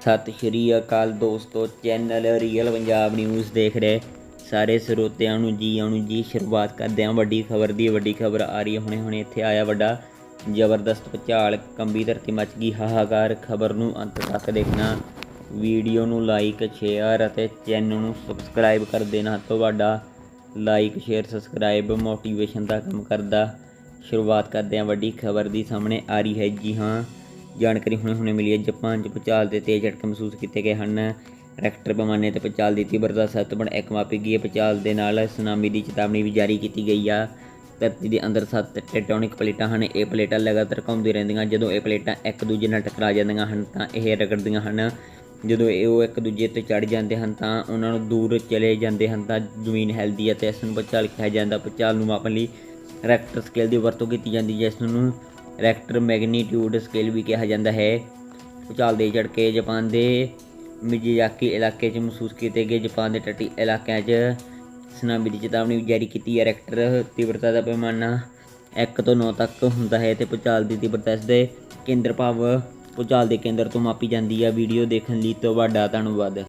ਸਤਿ ਸ਼੍ਰੀ ਅਕਾਲ ਦੋਸਤੋ, channel real Punjab news ਦੇਖ ਰਹੇ ਸਾਰੇ ਸਰੋਤਿਆਂ ਨੂੰ ਜੀ, ਆਉਣ ਜੀ, ਸ਼ੁਰੂਆਤ ਕਰਦੇ ਹਾਂ ਵੱਡੀ ਖਬਰ ਦੀ, ਵੱਡੀ ਖਬਰ ਆ ਰਹੀ ਹੈ ਹੁਣੇ ਹੁਣੇ ਇੱਥੇ ਆਇਆ ਵੱਡਾ ਜ਼ਬਰਦਸਤ ਭੁਚਾਲ, ਕੰਬੀ ਧਰਤੀ ਮੱਚ ਗਈ, ਹਾਹਾਕਾਰ, ਖਬਰ ਨੂੰ ਅੰਤ ਤੱਕ ਦੇਖਣਾ, ਵੀਡੀਓ ਨੂੰ ਲਾਈਕ ਸ਼ੇਅਰ ਅਤੇ ਚੈਨਲ ਨੂੰ ਸਬਸਕ੍ਰਾਈਬ ਕਰ ਦੇਣਾ ਤੋਂ ਵੱਡਾ ਲਾਈਕ ਸ਼ੇਅਰ ਸਬਸਕ੍ਰਾਈਬ ਮੋਟੀਵੇਸ਼ਨ ਦਾ ਕੰਮ ਕਰਦਾ, ਸ਼ੁਰੂਆਤ ਕਰਦੇ ਹਾਂ ਵੱਡੀ ਖਬਰ ਦੀ ਸਾਹਮਣੇ ਆ ਰਹੀ ਹੈ ਜੀ, ਹਾਂ। ਜਾਣਕਾਰੀ ਹੁਣੇ ਹੁਣੇ ਮਿਲੀ ਹੈ। ਜਾਪਾਨ 'ਚ ਭੂਚਾਲ ਦੇ ਤੇਜ਼ ਝਟਕੇ ਮਹਿਸੂਸ ਕੀਤੇ ਗਏ ਹਨ। ਰੈਕਟਰ ਪੈਮਾਨੇ ਤੇ ਭੂਚਾਲ ਦੀ ਤੀਬਰਤਾ ਸੱਤ ਪੁਆਇੰਟ ਇੱਕ ਮਾਪੀ ਗਈ ਹੈ। ਭੂਚਾਲ ਦੇ ਨਾਲ ਸੁਨਾਮੀ ਦੀ ਚੇਤਾਵਨੀ ਵੀ ਜਾਰੀ ਕੀਤੀ ਗਈ ਆ। ਧਰਤੀ ਦੇ ਅੰਦਰ ਸੱਤ ਟੈਕਟੋਨਿਕ ਪਲੇਟਾਂ ਹਨ। ਇਹ ਪਲੇਟਾਂ ਲਗਾਤਾਰ ਘੁੰਮਦੀਆਂ ਰਹਿੰਦੀਆਂ ਜਦੋਂ ਇਹ ਪਲੇਟਾਂ ਇੱਕ ਦੂਜੇ ਨਾਲ ਟਕਰਾ ਜਾਂਦੀਆਂ ਹਨ, ਤਾਂ ਇਹ ਰਗੜਦੀਆਂ ਹਨ। ਜਦੋਂ ਇਹ ਉਹ ਇੱਕ ਦੂਜੇ ਤੇ ਚੜ ਜਾਂਦੇ ਹਨ, ਤਾਂ ਉਹਨਾਂ ਨੂੰ ਦੂਰ ਚਲੇ ਜਾਂਦੇ ਹਨ। ਤਾਂ ਜ਼ਮੀਨ ਹਿਲਦੀ ਹੈ ਤੇ ਇਸ ਨੂੰ ਭੂਚਾਲ ਕਿਹਾ ਜਾਂਦਾ ਭੂਚਾਲ ਨੂੰ ਮਾਪਣ ਲਈ ਰੈਕਟਰ ਸਕੇਲ ਦੀ ਵਰਤੋਂ ਕੀਤੀ ਜਾਂਦੀ ਹੈ। ਜਿਸ ਨੂੰ ਰੈਕਟਰ ਮੈਗਨੀਟਿਊਡ ਸਕੇਲ ਵੀ ਕਿਹਾ ਜਾਂਦਾ ਹੈ। ਭੂਚਾਲ ਦੇ ਝਟਕੇ ਜਾਪਾਨ ਦੇ ਮਿਜੀਆਕੀ ਇਲਾਕੇ 'ਚ ਮਹਿਸੂਸ ਕੀਤੇ ਗਏ ਜਾਪਾਨ ਦੇ ਤੱਟੀ ਇਲਾਕਿਆਂ 'ਚ ਸੁਨਾਮੀ ਦੀ ਚੇਤਾਵਨੀ ਵੀ ਜਾਰੀ ਕੀਤੀ ਹੈ। ਰੈਕਟਰ ਤੀਬਰਤਾ ਦਾ ਪੈਮਾਨਾ 1 ਤੋਂ 9 ਤੱਕ ਹੁੰਦਾ ਹੈ ਤੇ ਭੂਚਾਲ ਦੀ ਤੀਬਰਤਾ ਇਸ ਦੇ ਕੇਂਦਰ ਭਾਵ ਭੂਚਾਲ ਦੇ ਕੇਂਦਰ ਤੋਂ ਮਾਪੀ ਜਾਂਦੀ ਹੈ। ਵੀਡੀਓ ਦੇਖਣ ਲਈ ਤੁਹਾਡਾ ਧੰਨਵਾਦ।